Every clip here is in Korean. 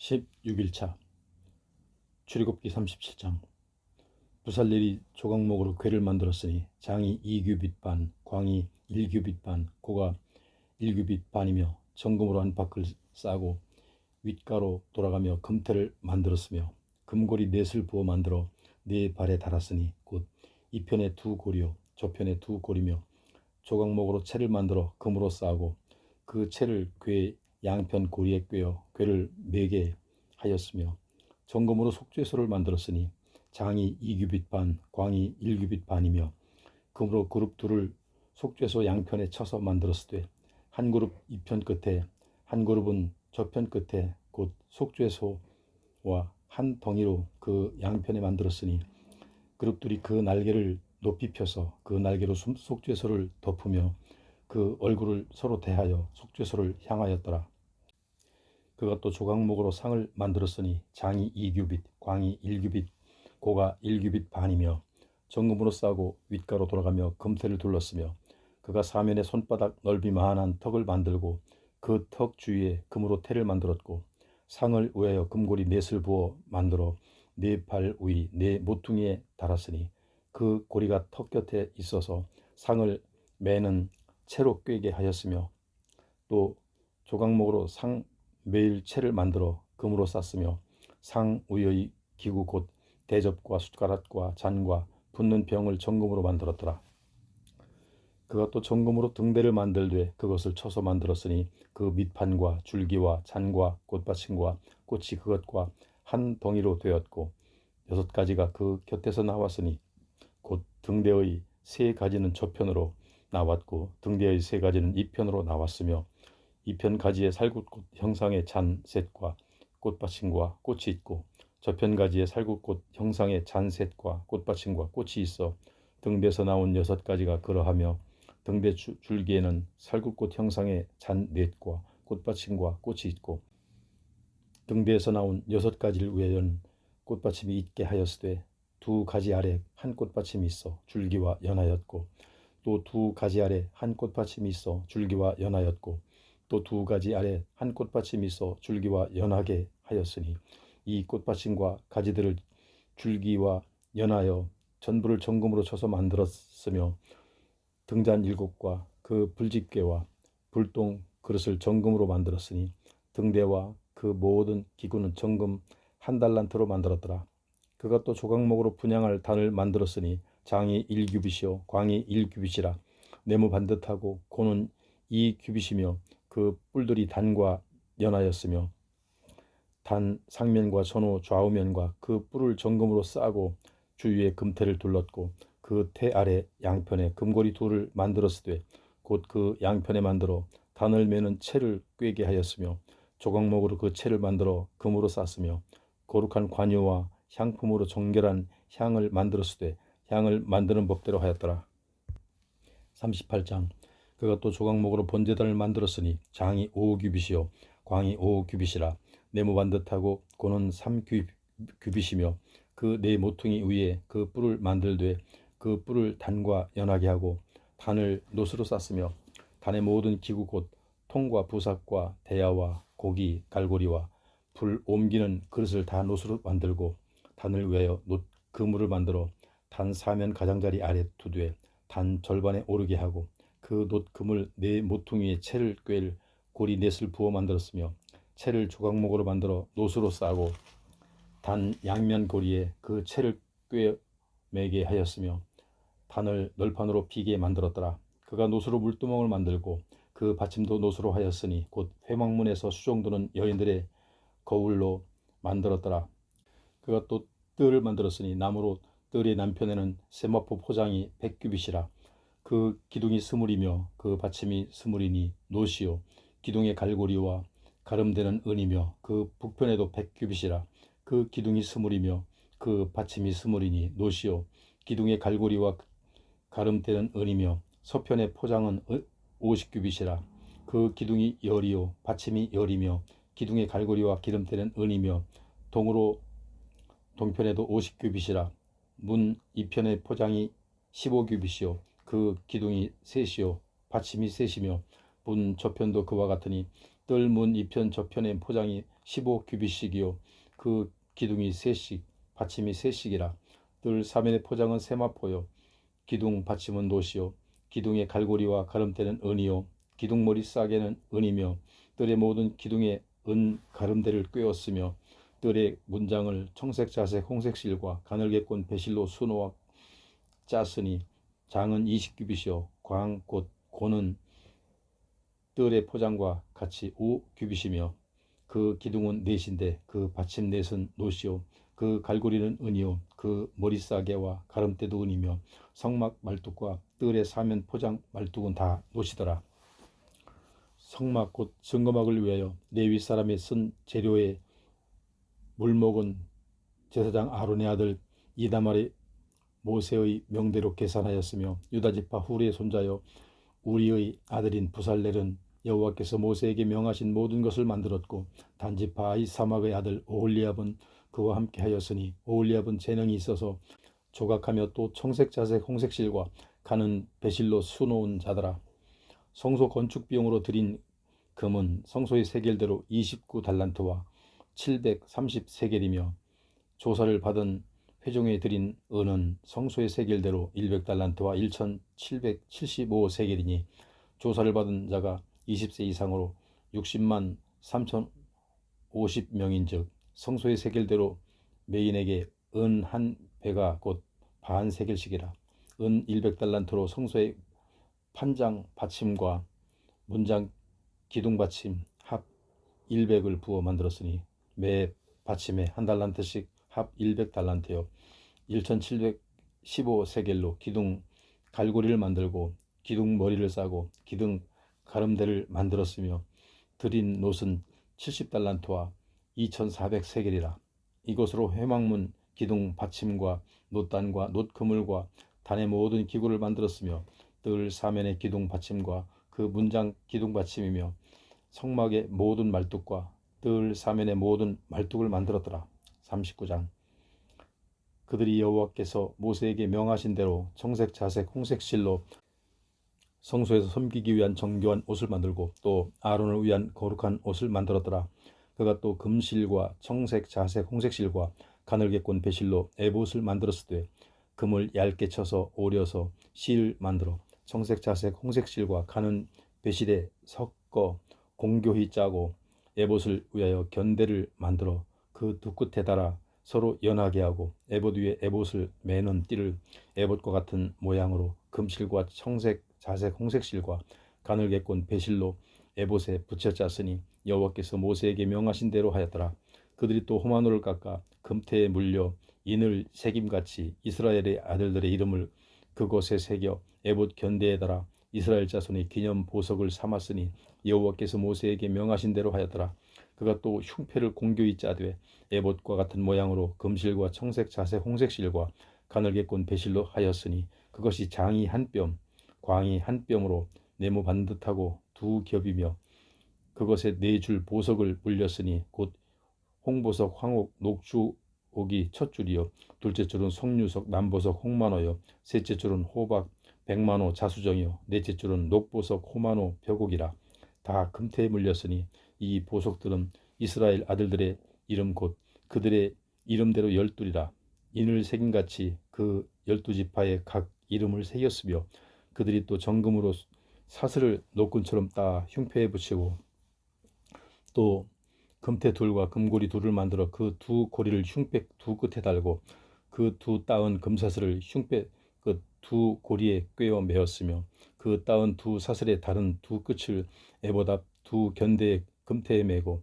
16일차 출애굽기 37장 부살렐이 조각목으로 궤를 만들었으니 장이 2규빗 반, 광이 1규빗 반, 고가 1규빗 반이며 정금으로 안팎을 싸고 윗가로 돌아가며 금태를 만들었으며 금고리 넷을 부어 만들어 네 발에 달았으니 곧 이편에 두 고리요 저편에 두 고리며 조각목으로 채를 만들어 금으로 싸고 그 채를 궤 양편 고리에 꿰어 궤를 매게 하였으며 정금으로 속죄소를 만들었으니 장이 2규빗 반, 광이 1규빗 반이며 금으로 그룹 둘을 속죄소 양편에 쳐서 만들었으되 한 그룹 이편 끝에 한 그룹은 저편 끝에 곧 속죄소와 한 덩이로 그 양편에 만들었으니 그룹들이 그 날개를 높이 펴서 그 날개로 숨- 속죄소를 덮으며 그 얼굴을 서로 대하여 속죄소를 향하였더라. 그가 또 조각목으로 상을 만들었으니 장이 2규빗, 광이 1규빗, 고가 1규빗 반이며 정금으로 싸고 윗가로 돌아가며 금태를 둘렀으며 그가 사면에 손바닥 넓이만한 턱을 만들고 그 턱 주위에 금으로 태를 만들었고 상을 위하여 금고리 넷을 부어 만들어 네 팔 위 네 모퉁이에 달았으니 그 고리가 턱 곁에 있어서 상을 매는 채로 꿰게 하였으며 또 조각목으로 상 매일 채를 만들어 금으로 쌌으며 상 위의 기구 곧 대접과 숟가락과 잔과 붓는 병을 정금으로 만들었더라. 또 정금으로 등대를 만들되 그것을 쳐서 만들었으니 그 밑판과 줄기와 잔과 꽃받침과 꽃이 그것과 한 덩이로 되었고 여섯 가지가 그 곁에서 나왔으니 곧 등대의 세 가지는 저편으로 나왔고 등대의 세 가지는 이편으로 나왔으며 이편 가지에 살구꽃 형상의 잔 셋과 꽃받침과 꽃이 있고 저편 가지에 살구꽃 형상의 잔 셋과 꽃받침과 꽃이 있어 등대에서 나온 여섯 가지가 그러하며 주- 줄기에는 살구꽃 형상의 잔 넷과 꽃받침과 꽃이 있고 등대에서 나온 여섯 가지를 위하여는 꽃받침이 있게 하였으되 두 가지 아래 한 꽃받침이 있어 줄기와 연하였고 또 두 가지 아래 한 꽃받침이 있어 줄기와 연하였고 또 두 가지 아래 한 꽃받침이 있어 줄기와 연하게 하였으니 이 꽃받침과 가지들을 줄기와 연하여 전부를 정금으로 쳐서 만들었으며 등잔 일곱과 그 불집게와 불똥 그릇을 정금으로 만들었으니 등대와 그 모든 기구는 정금 한 달란트로 만들었더라. 그가 또 조각목으로 분양할 단을 만들었으니 장이 1규빗이요 광이 1규빗이라 네모 반듯하고 고는 2규빗이며 그 뿔들이 단과 연하였으며 단 상면과 전후 좌우면과 그 뿔을 정금으로 싸고 주위에 금태를 둘렀고 그 태 아래 양편에 금고리 둘을 만들었으되 곧 그 양편에 만들어 단을 매는 채를 꿰게 하였으며 조각목으로 그 채를 만들어 금으로 쌌으며 거룩한 관유와 향품으로 정결한 향을 만들었으되 향을 만드는 법대로 하였더라. 38장 그가 또 조각목으로 번제단을 만들었으니 장이 5규빗이요. 광이 5규빗이라. 네모 반듯하고 고는 3규빗이며 그 네 모퉁이 위에 그 뿔을 만들되 그 뿔을 단과 연하게 하고 단을 노스로 쌌으며 단의 모든 기구 곧 통과 부삭과 대야와 고기 갈고리와 불 옮기는 그릇을 다 노스로 만들고 단을 노 그물을 만들어 단 사면 가장자리 아래 두되 단 절반에 오르게 하고 그놋 그물 네 모퉁이에 채를 꿰일 고리 넷을 부어 만들었으며 채를 조각목으로 만들어 노스로 싸고 단 양면 고리에 그 채를 꿰 매게 하였으며 단을 널판으로 피게 만들었더라. 그가 노수로 물두멍을 만들고 그 받침도 노수로 하였으니 곧 회막문에서 수종드는 여인들의 거울로 만들었더라. 그가 또 뜰을 만들었으니 나무로 뜰의 남편에는 세마포 포장이 백규빗이라 그 기둥이 스물이며 그 받침이 스물이니 노시요 기둥의 갈고리와 가름되는 은이며 그 북편에도 백규빗이라 그 기둥이 스물이며 그 받침이 스물이니 노시요 기둥의 갈고리와 가름되는 은이며 서편의 포장은 오십규빗이라 그 기둥이 열이요 받침이 열이며 기둥의 갈고리와 기름되는 은이며 동으로 동편에도 오십규빗이라 문 이편의 포장이 15규빗이요 그 기둥이 셋이요. 받침이 셋이며 문 저편도 그와 같으니 뜰 문 이편 저편의 포장이 15 규빗씩이요. 그 기둥이 세씩 받침이 세씩이라 뜰 사면의 포장은 세마포요. 기둥 받침은 노시요. 기둥의 갈고리와 가름대는 은이요. 기둥머리 싸개는 은이며 뜰의 모든 기둥에 은 가름대를 꿰었으며 뜰의 문장을 청색 자색 홍색 실과 가늘게 꼰 배실로 수놓아 짰으니 장은 20규빗이요. 광 곧 고는 뜰의 포장과 같이 5규빗이며 그 기둥은 넷인데 그 받침 넷은 노시요. 그 갈고리는 은이요. 그 머리싸개와 가름대도 은이며 성막 말뚝과 뜰의 사면 포장 말뚝은 다 노시더라. 성막 곧 증거막을 위하여 레위 사람의 쓴 재료의 물목은 제사장 아론의 아들 이다말의 모세의 명대로 계산하였으며 유다 지파 후리의 손자여 우리의 아들인 부살렐은 여호와께서 모세에게 명하신 모든 것을 만들었고 단지파 아이사막의 아들 오홀리압은 그와 함께 하였으니 오홀리압은 재능이 있어서 조각하며 또 청색 자색 홍색 실과 가는 배실로 수놓은 자더라. 성소 건축 비용으로 들인 금은 성소의 세겔대로 29달란트와 730세겔이며 조사를 받은 회종에 드린 은은 성소의 세겔대로 100달란트와 1775세겔이니 조사를 받은 자가 20세 이상으로 60만 3050명인즉 성소의 세겔대로 메인에게 은 한 배가 곧 반 세겔씩이라. 은 100달란트로 성소의 판장 받침과 문장 기둥 받침 합 100을 부어 만들었으니 매 받침에 한 달란트씩 합 100달란트요 1715세겔로 기둥 갈고리를 만들고 기둥 머리를 싸고 기둥 가름대를 만들었으며 드린 노은 70달란트와 2400세겔이라 이것으로 회막문 기둥 받침과 놋단과 놋그물과 단의 모든 기구를 만들었으며 뜰 사면의 기둥 받침과 그 문장 기둥 받침이며 성막의 모든 말뚝과 뜰 사면의 모든 말뚝을 만들었더라. 39장 그들이 여호와께서 모세에게 명하신 대로 청색, 자색, 홍색 실로 성소에서 섬기기 위한 정교한 옷을 만들고 또 아론을 위한 거룩한 옷을 만들었더라. 그가 또 금실과 청색, 자색, 홍색 실과 가늘게 꼰 배실로 에봇을 만들었을 때 금을 얇게 쳐서 오려서 실 만들어 청색, 자색, 홍색 실과 가는 배실에 섞어 공교히 짜고 에봇을 위하여 견대를 만들어 그 두 끝에 달아 서로 연하게 하고 에봇 위에 에봇을 매는 띠를 에봇과 같은 모양으로 금실과 청색, 자색, 홍색 실과 가늘게 꼰 배실로 에봇에 붙여 짰으니 여호와께서 모세에게 명하신 대로 하였더라. 그들이 또 호마노를 깎아 금태에 물려 인을 새김같이 이스라엘의 아들들의 이름을 그곳에 새겨 에봇 견대에 달아 이스라엘 자손이 기념 보석을 삼았으니 여호와께서 모세에게 명하신 대로 하였더라. 그가 또 흉패를 공교히 짜되 에봇과 같은 모양으로 금실과 청색, 자색, 홍색 실과 가늘게 꼰 배실로 하였으니 그것이 장이 한 뼘, 광이 한 뼘으로 네모 반듯하고 두 겹이며 그것에 네 줄 보석을 물렸으니 곧 홍보석, 황옥, 녹주옥이 첫 줄이요. 둘째 줄은 송유석, 남보석, 홍만호요. 셋째 줄은 호박, 백만호, 자수정이요. 넷째 줄은 녹보석, 호만호, 벼곡이라 다 금태에 물렸으니 이 보석들은 이스라엘 아들들의 이름 곧 그들의 이름대로 열둘이라. 인을 새김같이 그 열두 지파의 각 이름을 새겼으며 그들이 또 정금으로 사슬을 노끈처럼 따 흉패에 붙이고 또 금태 둘과 금고리 둘을 만들어 그 두 고리를 흉패 두 끝에 달고 그 두 따은 금사슬을 흉패 그 두 고리에 꿰어 메었으며 그 따은 두 사슬의 다른 두 끝을 에보다 두 견대에 금태에 메고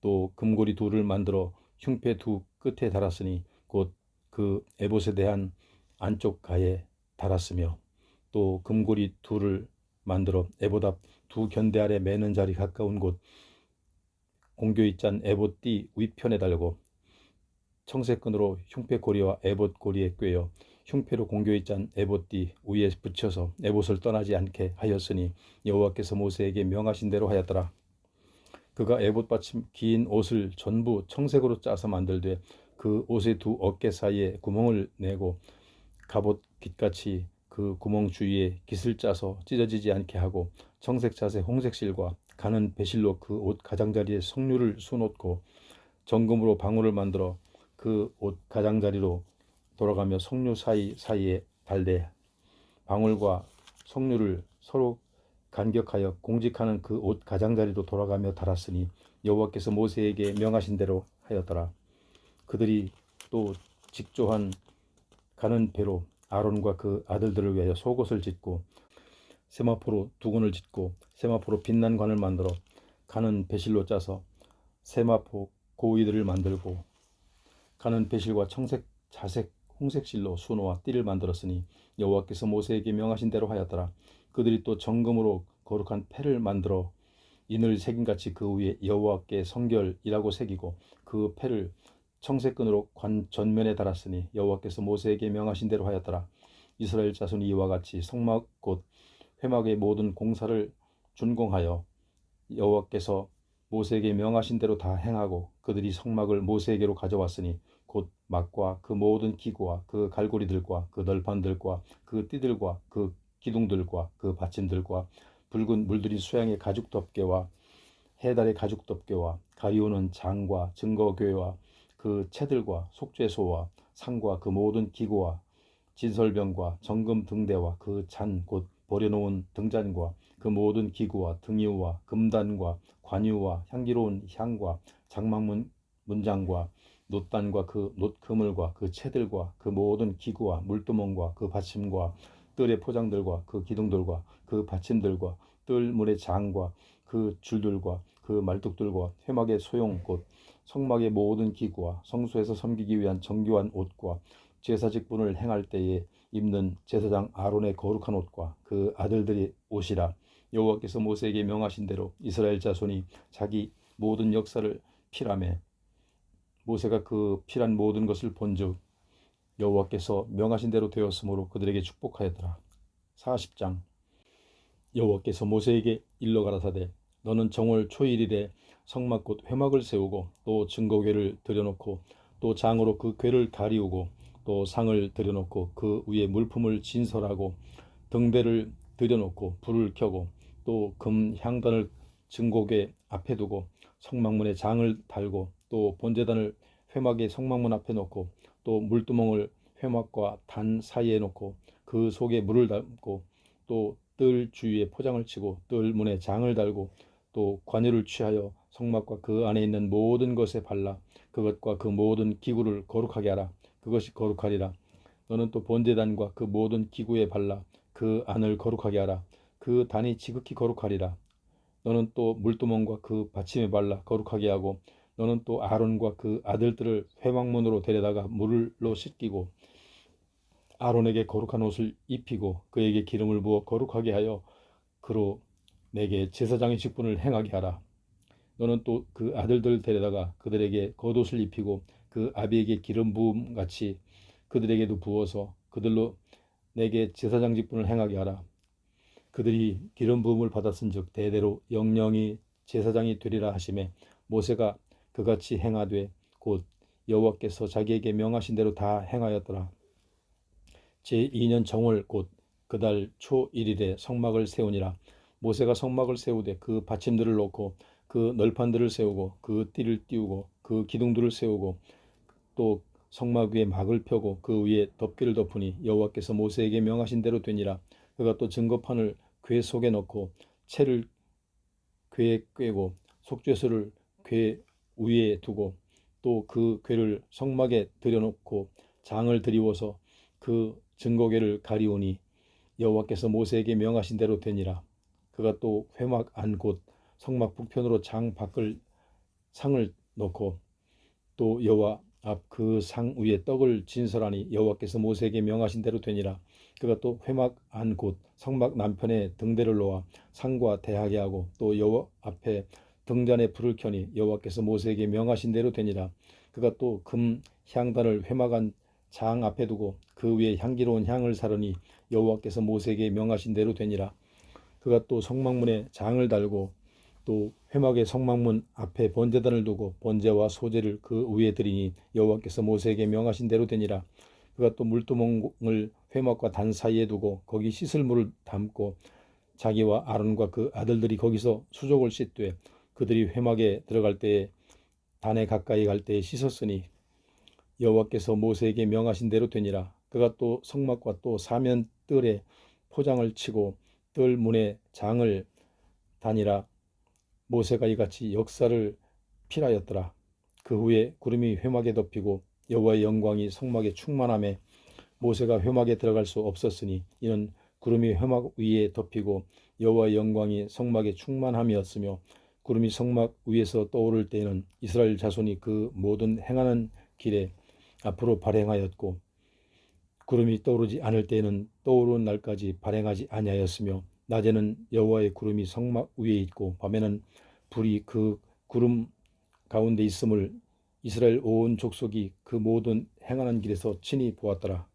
또 금고리 둘을 만들어 흉패 두 끝에 달았으니 곧 그 에봇에 대한 안쪽 가에 달았으며 또 금고리 둘을 만들어 에보다 두 견대 아래 매는 자리 가까운 곳 공교이 짠 에봇 띠 위편에 달고 청색끈으로 흉패 고리와 에봇 고리에 꿰어 흉패로 공교이 짠 에봇 띠 위에 붙여서 에봇을 떠나지 않게 하였으니 여호와께서 모세에게 명하신 대로 하였더라. 그가 에봇 받침 긴 옷을 전부 청색으로 짜서 만들되 그 옷의 두 어깨 사이에 구멍을 내고 갑옷 깃같이 그그 구멍 주위에 깃을 짜서 찢어지지 않게 하고 청색 자세 홍색 실과 가는 배실로 그 옷 가장자리에 석류를 수놓고 정금으로 방울을 만들어 그 옷 가장자리로 돌아가며 석류 사이 사이에 달되 방울과 석류를 서로 간격하여 공직하는 그 옷 가장자리로 돌아가며 달았으니 여호와께서 모세에게 명하신 대로 하였더라. 그들이 또 직조한 가는 배로 아론과 그 아들들을 위하여 속옷을 짓고 세마포로 두근을 짓고 세마포로 빛난 관을 만들어 가는 배실로 짜서 세마포 고위들을 만들고 가는 배실과 청색 자색 홍색 실로 수노와 띠를 만들었으니 여호와께서 모세에게 명하신 대로 하였더라. 그들이 또 정금으로 거룩한 패를 만들어 인을 새김같이 그 위에 여호와께 성결이라고 새기고 그 패를 청색끈으로 관 전면에 달았으니 여호와께서 모세에게 명하신 대로 하였더라. 이스라엘 자손이 이와 같이 성막 곧 회막의 모든 공사를 준공하여 여호와께서 모세에게 명하신 대로 다 행하고 그들이 성막을 모세에게로 가져왔으니 곧 막과 그 모든 기구와 그 갈고리들과 그 널판들과 그 띠들과 그 기둥들과 그 받침들과 붉은 물들인 수양의 가죽 덮개와 해달의 가죽 덮개와 가리우는 장과 증거교회와 그 채들과 속죄소와 상과 그 모든 기구와 진설병과 정금 등대와 그 잔 곧 버려놓은 등잔과 그 모든 기구와 등이와 금단과 관유와 향기로운 향과 장막문 문장과 놋단과 그 놋그물과 그 채들과 그 모든 기구와 물두멍과 그 받침과 뜰의 포장들과 그 기둥들과 그 받침들과 뜰 문의 장과 그 줄들과 그 말뚝들과 회막의 소용 곧 성막의 모든 기구와 성소에서 섬기기 위한 정교한 옷과 제사 직분을 행할 때에 입는 제사장 아론의 거룩한 옷과 그 아들들의 옷이라. 여호와께서 모세에게 명하신 대로 이스라엘 자손이 자기 모든 역사를 필함에 모세가 그 필한 모든 것을 본즉 여호와께서 명하신 대로 되었으므로 그들에게 축복하였더라. 40장 여호와께서 모세에게 일러 가라사대 너는 정월 초일일에 성막 곧 회막을 세우고 또 증거궤를 들여놓고 또 장으로 그 궤를 가리우고 또 상을 들여놓고 그 위에 물품을 진설하고 등대를 들여놓고 불을 켜고 또 금 향단을 증거궤 앞에 두고 성막문에 장을 달고 또 본제단을 회막의 성막문 앞에 놓고 또 물두멍을 회막과 단 사이에 놓고 그 속에 물을 담고 또 뜰 주위에 포장을 치고 뜰 문에 장을 달고 또 관유를 취하여 성막과 그 안에 있는 모든 것에 발라 그것과 그 모든 기구를 거룩하게 하라. 그것이 거룩하리라. 너는 또 본제단과 그 모든 기구에 발라 그 안을 거룩하게 하라. 그 단이 지극히 거룩하리라. 너는 또 물두멍과 그 받침에 발라 거룩하게 하고 너는 또 아론과 그 아들들을 회막문으로 데려다가 물로 씻기고 아론에게 거룩한 옷을 입히고 그에게 기름을 부어 거룩하게 하여 그로 내게 제사장의 직분을 행하게 하라. 너는 또 그 아들들 데려다가 그들에게 겉옷을 입히고 그 아비에게 기름 부음 같이 그들에게도 부어서 그들로 내게 제사장 직분을 행하게 하라. 그들이 기름 부음을 받았은즉 대대로 영영이 제사장이 되리라 하심에 모세가 그같이 행하되 곧 여호와께서 자기에게 명하신 대로 다 행하였더라. 제2년 정월 곧 그달 초 1일에 성막을 세우니라. 모세가 성막을 세우되 그 받침들을 놓고 그 널판들을 세우고 그 띠를 띄우고 그 기둥들을 세우고 또 성막 위에 막을 펴고 그 위에 덮개를 덮으니 여호와께서 모세에게 명하신 대로 되니라. 그가 또 증거판을 궤 속에 넣고 채를 궤에 꿰고 속죄소를 궤 위에 두고 또그 궤를 성막에 들여놓고 장을 들이워서 그 증거궤를 가리우니 여호와께서 모세에게 명하신 대로 되니라. 그가 또 회막 안 곳 성막 북편으로 장 밖을 상을 놓고 또 여호와 앞 그 상 위에 떡을 진설하니 여호와께서 모세에게 명하신 대로 되니라. 그가 또 회막 안 곳 성막 남편에 등대를 놓아 상과 대하게 하고 또 여호와 앞에 등잔에 불을 켜니 여호와께서 모세에게 명하신 대로 되니라. 그가 또 금 향단을 회막 안장 앞에 두고 그 위에 향기로운 향을 사르니 여호와께서 모세에게 명하신 대로 되니라. 그가 또 성막문에 장을 달고 또 회막의 성막문 앞에 번제단을 두고 번제와 소제를 그 위에 드리니 여호와께서 모세에게 명하신 대로 되니라. 그가 또 물두멍을 회막과 단 사이에 두고 거기 씻을 물을 담고 자기와 아론과 그 아들들이 거기서 수족을 씻되 그들이 회막에 들어갈 때에 단에 가까이 갈 때에 씻었으니 여호와께서 모세에게 명하신 대로 되니라. 그가 또 성막과 또 사면 뜰에 포장을 치고 뜰 문에 장을 다니라. 모세가 이같이 역사를 필하였더라. 그 후에 구름이 회막에 덮이고 여호와의 영광이 성막에 충만함에 모세가 회막에 들어갈 수 없었으니 이는 구름이 회막 위에 덮이고 여호와의 영광이 성막에 충만함이었으며 구름이 성막 위에서 떠오를 때에는 이스라엘 자손이 그 모든 행하는 길에 앞으로 발행하였고 구름이 떠오르지 않을 때에는 떠오르는 날까지 발행하지 아니하였으며 낮에는 여호와의 구름이 성막 위에 있고 밤에는 불이 그 구름 가운데 있음을 이스라엘 온 족속이 그 모든 행하는 길에서 친히 보았더라.